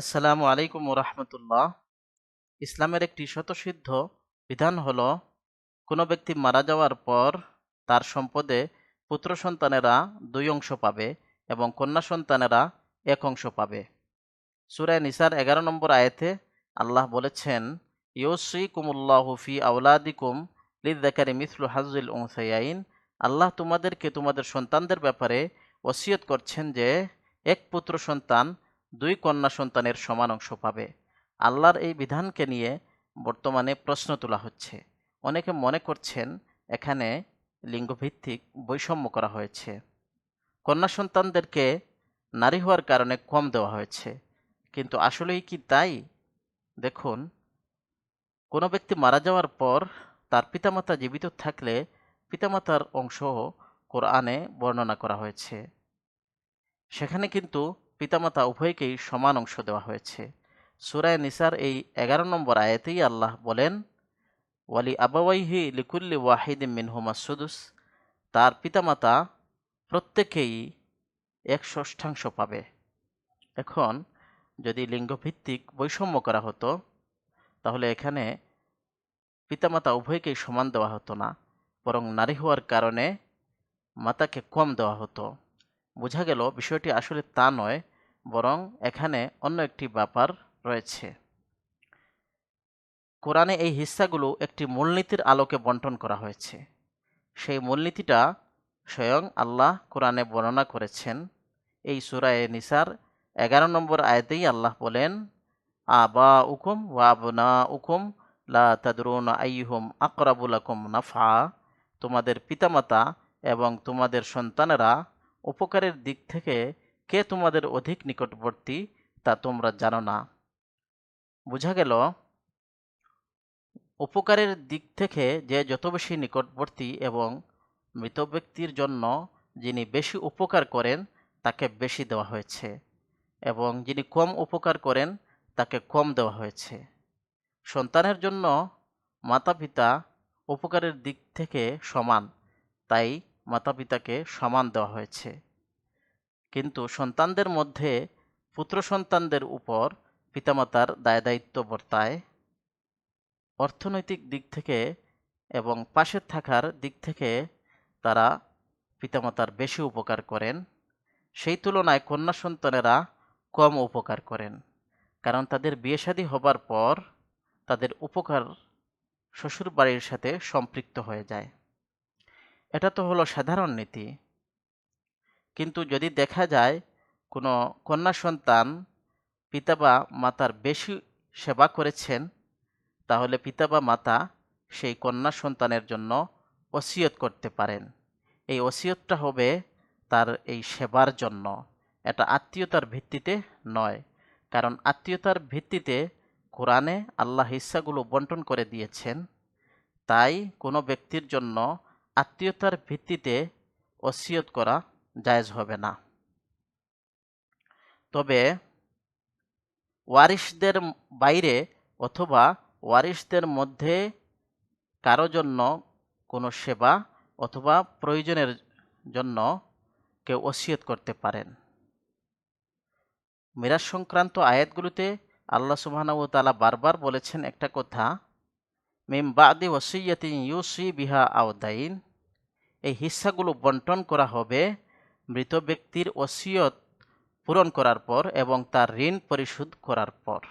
আসসালামু আলাইকুম রহমতুল্লাহ ইসলামের একটি স্বতঃসিদ্ধ বিধান হল, কোনো ব্যক্তি মারা যাওয়ার পর তার সম্পদে পুত্র সন্তানেরা দুই অংশ পাবে এবং কন্যা সন্তানেরা এক অংশ পাবে। সুরায় নিসার এগারো নম্বর আয়েতে আল্লাহ বলেছেন ইউসি কুমুল্লাহ ফি আউলাদিকুম লিদ্দাকারি মিসলু হাজুল উংসাইয়াইন আল্লাহ তোমাদেরকে তোমাদের সন্তানদের ব্যাপারে ওসিয়ত করছেন যে, এক পুত্র সন্তান দুই কন্যা সন্তানের সমান অংশ পাবে। আল্লাহর এই বিধানকে নিয়ে বর্তমানে প্রশ্ন তোলা হচ্ছে। অনেকে মনে করছেন এখানে লিঙ্গভিত্তিক বৈষম্য করা হয়েছে। কন্যা সন্তানদেরকে নারী হওয়ার কারণে কম দেওয়া হয়েছে। কিন্তু আসলেই কি তাই? দেখুন, কোনো ব্যক্তি মারা যাওয়ার পর তার পিতামাতা জীবিত থাকলে পিতামাতার অংশ কোরআনে বর্ণনা করা হয়েছে। সেখানে কিন্তু পিতামাতা উভয়কেই সমান অংশ দেওয়া হয়েছে। সুরায় নিসার এই এগারো নম্বর আয়াতেই আল্লাহ বলেন, ওয়ালি আবাওয়াইহি লিকুল্লি ওয়াহিদিম মিনহুমা সুদুস। তার পিতামাতা প্রত্যেকেই এক ষষ্ঠাংশ পাবে। এখন যদি লিঙ্গভিত্তিক বৈষম্য করা হতো, তাহলে এখানে পিতামাতা উভয়কেই সমান দেওয়া হতো না, বরং নারী হওয়ার কারণে মাতাকে কম দেওয়া হতো। বোঝা গেল বিষয়টি আসলে তা নয়, বরং এখানে অন্য একটি ব্যাপার রয়েছে। কোরআনে এই হিস্সাগুলো একটি মূলনীতির আলোকে বন্টন করা হয়েছে। সেই মূলনীতিটা স্বয়ং আল্লাহ কোরআনে বর্ণনা করেছেন। এই সুরায় নিসার এগারো নম্বর আয়তেই আল্লাহ বলেন আবা উকুম ওয়াবনা উকুম লা তাদরুন আইহুম আকরাবুলাকুম নাফা তোমাদের পিতামাতা এবং তোমাদের সন্তানেরা উপকারের দিক থেকে কে তোমাদের অধিক নিকটবর্তী তা তোমরা জানো না। বোঝা গেল? উপকারের দিক থেকে যে যত বেশি নিকটবর্তী এবং মৃত ব্যক্তির জন্য যিনি বেশি উপকার করেন, তাকে বেশি দেওয়া হয়েছে এবং যিনি কম উপকার করেন, তাকে কম দেওয়া হয়েছে। সন্তানের জন্য মাতা পিতা উপকারের দিক থেকে সমান, তাই মাতা পিতাকে সমান দেওয়া হয়েছে। কিন্তু সন্তানদের মধ্যে পুত্র সন্তানদের উপর পিতামাতার দায় দায়িত্ব বর্তায়। অর্থনৈতিক দিক থেকে এবং পাশে থাকার দিক থেকে তারা পিতামাতার বেশি উপকার করেন। সেই তুলনায় কন্যা সন্তানেরা কম উপকার করেন। কারণ তাদের বিয়ে শাদী হবার পর তাদের উপকার শ্বশুর বাড়ির সাথে সম্পৃক্ত হয়ে যায়। এটা তো হলো সাধারণ নীতি। কিন্তু যদি দেখা যায় কোনো কন্যা সন্তান পিতা বা মাতার বেশি সেবা করেছেন, তাহলে পিতা বা মাতা সেই কন্যা সন্তানের জন্য ওসিয়ত করতে পারেন। এই ওসিয়তটা হবে তার এই সেবার জন্য। এটা আত্মীয়তার ভিত্তিতে নয়। কারণ আত্মীয়তার ভিত্তিতে কোরআনে আল্লাহ হিস্সাগুলো বন্টন করে দিয়েছেন। তাই কোনো ব্যক্তির জন্য আত্মীয়তার ভিত্তিতে ওসিয়ত করা জায়েজ হবে না। তবে ওয়ারিশদের বাইরে অথবা ওয়ারিশদের মধ্যে কারও জন্য কোনো সেবা অথবা প্রয়োজনের জন্য কেউ ওসিয়ত করতে পারেন। মিরাজ সংক্রান্ত আয়াতগুলোতে আল্লাহ সুবহানাহু তাআলা বারবার বলেছেন একটা কথা মিম বাদি ইউসি বিহা আওদাইন এই হিস্সাগুলো বন্টন করা হবে মৃত ব্যক্তির ওসিয়ত পূরণ করার পর এবং তার ঋণ পরিশোধ করার পর।